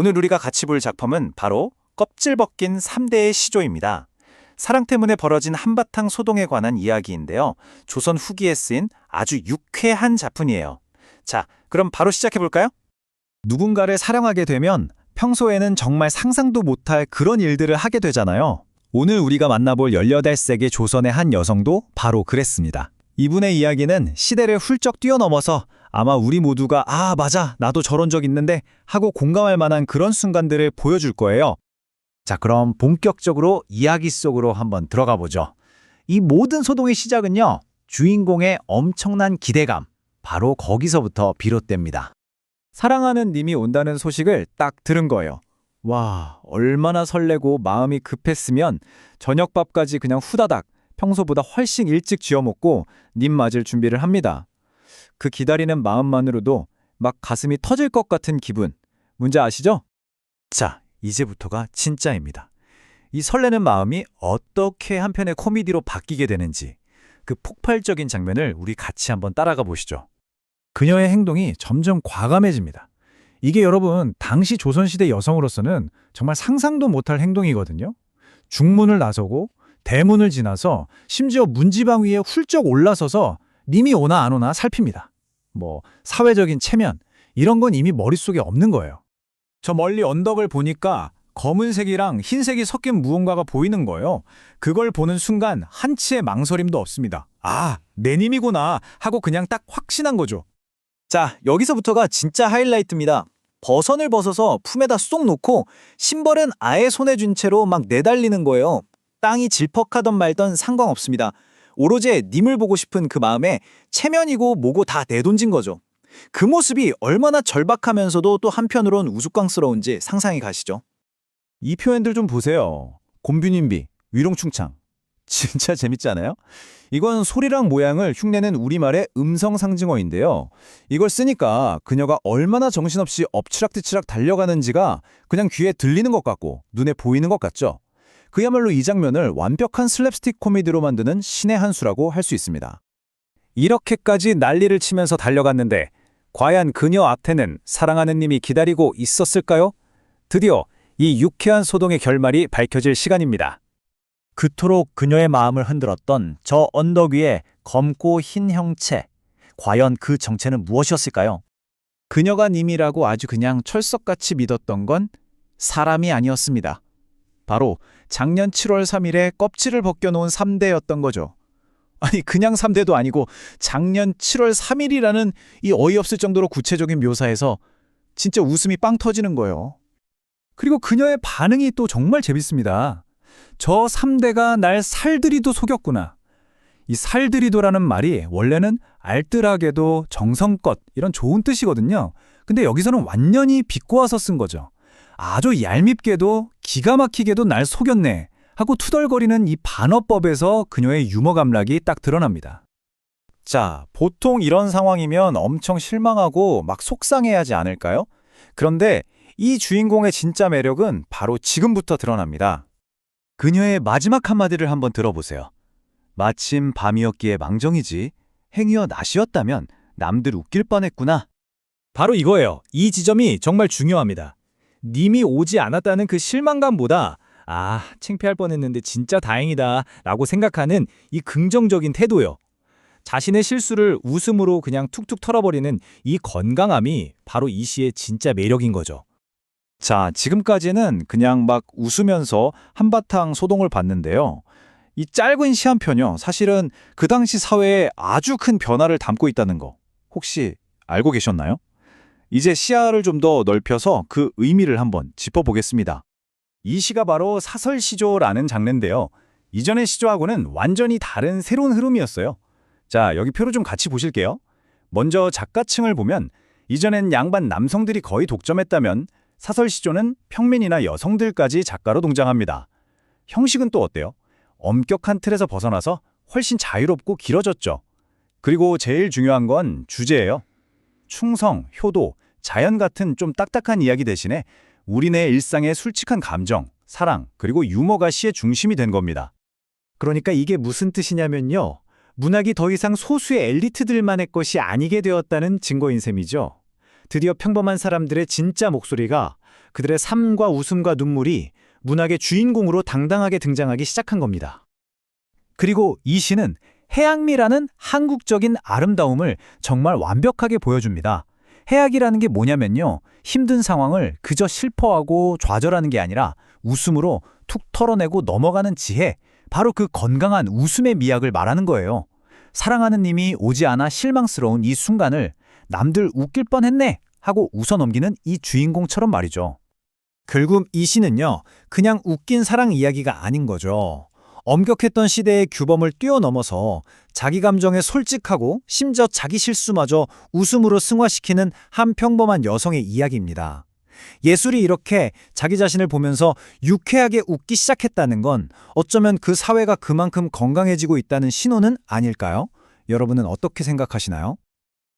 오늘 우리가 같이 볼 작품은 바로 껍질 벗긴 3대의 시조입니다. 사랑 때문에 벌어진 한바탕 소동에 관한 이야기인데요. 조선 후기에 쓰인 아주 유쾌한 작품이에요. 자, 그럼 바로 시작해 볼까요? 누군가를 사랑하게 되면 평소에는 정말 상상도 못할 그런 일들을 하게 되잖아요. 오늘 우리가 만나볼 18세기 조선의 한 여성도 바로 그랬습니다. 이분의 이야기는 시대를 훌쩍 뛰어넘어서 아마 우리 모두가 아, 맞아, 나도 저런 적 있는데 하고 공감할 만한 그런 순간들을 보여줄 거예요. 자, 그럼 본격적으로 이야기 속으로 한번 들어가 보죠. 이 모든 소동의 시작은요, 주인공의 엄청난 기대감, 바로 거기서부터 비롯됩니다. 사랑하는 님이 온다는 소식을 딱 들은 거예요. 와, 얼마나 설레고 마음이 급했으면 저녁밥까지 그냥 후다닥 평소보다 훨씬 일찍 쥐어 먹고 님 맞을 준비를 합니다. 그 기다리는 마음만으로도 막 가슴이 터질 것 같은 기분. 문제 아시죠? 자, 이제부터가 진짜입니다. 이 설레는 마음이 어떻게 한편의 코미디로 바뀌게 되는지 그 폭발적인 장면을 우리 같이 한번 따라가 보시죠. 그녀의 행동이 점점 과감해집니다. 이게 여러분, 당시 조선시대 여성으로서는 정말 상상도 못할 행동이거든요. 중문을 나서고 대문을 지나서 심지어 문지방 위에 훌쩍 올라서서 님이 오나 안 오나 살핍니다. 뭐 사회적인 체면 이런 건 이미 머릿속에 없는 거예요. 저 멀리 언덕을 보니까 검은색이랑 흰색이 섞인 무언가가 보이는 거예요. 그걸 보는 순간 한치의 망설임도 없습니다. 아, 내 님이구나 하고 그냥 딱 확신한 거죠. 자, 여기서부터가 진짜 하이라이트입니다. 버선을 벗어서 품에다 쏙 놓고 신벌은 아예 손에 쥔 채로 막 내달리는 거예요. 땅이 질퍽하던 말던 상관없습니다. 오로지 님을 보고 싶은 그 마음에 체면이고 뭐고 다 내돈진 거죠. 그 모습이 얼마나 절박하면서도 또 한편으론 우스꽝스러운지 상상이 가시죠. 이 표현들 좀 보세요. 곰뷰님비, 위롱충창. 진짜 재밌지 않아요? 이건 소리랑 모양을 흉내낸 우리말의 음성 상징어인데요. 이걸 쓰니까 그녀가 얼마나 정신없이 엎치락뒤치락 달려가는지가 그냥 귀에 들리는 것 같고 눈에 보이는 것 같죠. 그야말로 이 장면을 완벽한 슬랩스틱 코미디로 만드는 신의 한 수라고 할 수 있습니다. 이렇게까지 난리를 치면서 달려갔는데 과연 그녀 앞에는 사랑하는 님이 기다리고 있었을까요? 드디어 이 유쾌한 소동의 결말이 밝혀질 시간입니다. 그토록 그녀의 마음을 흔들었던 저 언덕 위의 검고 흰 형체. 과연 그 정체는 무엇이었을까요? 그녀가 님이라고 아주 그냥 철석같이 믿었던 건 사람이 아니었습니다. 바로 작년 7월 3일에 껍질을 벗겨놓은 3대였던 거죠. 아니 그냥 3대도 아니고 작년 7월 3일이라는 이 어이없을 정도로 구체적인 묘사에서 진짜 웃음이 빵 터지는 거예요. 그리고 그녀의 반응이 또 정말 재밌습니다. 저 3대가 날 살들이도 속였구나. 이 살들이도라는 말이 원래는 알뜰하게도 정성껏 이런 좋은 뜻이거든요. 근데 여기서는 완전히 비꼬아서 쓴 거죠. 아주 얄밉게도 기가 막히게도 날 속였네 하고 투덜거리는 이 반어법에서 그녀의 유머 감락이 딱 드러납니다. 자, 보통 이런 상황이면 엄청 실망하고 막 속상해하지 않을까요? 그런데 이 주인공의 진짜 매력은 바로 지금부터 드러납니다. 그녀의 마지막 한마디를 한번 들어보세요. 마침 밤이었기에 망정이지. 행위여 낮이었다면 남들 웃길 뻔했구나. 바로 이거예요. 이 지점이 정말 중요합니다. 님이 오지 않았다는 그 실망감보다 아, 창피할 뻔했는데 진짜 다행이다 라고 생각하는 이 긍정적인 태도요. 자신의 실수를 웃음으로 그냥 툭툭 털어버리는 이 건강함이 바로 이 시의 진짜 매력인 거죠. 자, 지금까지는 그냥 막 웃으면서 한바탕 소동을 봤는데요. 이 짧은 시 한 편요. 사실은 그 당시 사회에 아주 큰 변화를 담고 있다는 거 혹시 알고 계셨나요? 이제 시야를 좀 더 넓혀서 그 의미를 한번 짚어보겠습니다. 이 시가 바로 사설 시조라는 장르인데요. 이전의 시조하고는 완전히 다른 새로운 흐름이었어요. 자, 여기 표를 좀 같이 보실게요. 먼저 작가층을 보면 이전엔 양반 남성들이 거의 독점했다면 사설 시조는 평민이나 여성들까지 작가로 동장합니다. 형식은 또 어때요? 엄격한 틀에서 벗어나서 훨씬 자유롭고 길어졌죠. 그리고 제일 중요한 건 주제예요. 충성, 효도, 자연 같은 좀 딱딱한 이야기 대신에 우리네 일상의 솔직한 감정, 사랑, 그리고 유머가 시의 중심이 된 겁니다. 그러니까 이게 무슨 뜻이냐면요. 문학이 더 이상 소수의 엘리트들만의 것이 아니게 되었다는 증거인 셈이죠. 드디어 평범한 사람들의 진짜 목소리가 그들의 삶과 웃음과 눈물이 문학의 주인공으로 당당하게 등장하기 시작한 겁니다. 그리고 이 시는 해악미라는 한국적인 아름다움을 정말 완벽하게 보여줍니다. 해악이라는 게 뭐냐면요. 힘든 상황을 그저 슬퍼하고 좌절하는 게 아니라 웃음으로 툭 털어내고 넘어가는 지혜, 바로 그 건강한 웃음의 미학을 말하는 거예요. 사랑하는 님이 오지 않아 실망스러운 이 순간을 남들 웃길 뻔했네 하고 웃어넘기는 이 주인공처럼 말이죠. 결국 이 시는요, 그냥 웃긴 사랑 이야기가 아닌 거죠. 엄격했던 시대의 규범을 뛰어넘어서 자기 감정에 솔직하고 심지어 자기 실수마저 웃음으로 승화시키는 한 평범한 여성의 이야기입니다. 예술이 이렇게 자기 자신을 보면서 유쾌하게 웃기 시작했다는 건 어쩌면 그 사회가 그만큼 건강해지고 있다는 신호는 아닐까요? 여러분은 어떻게 생각하시나요?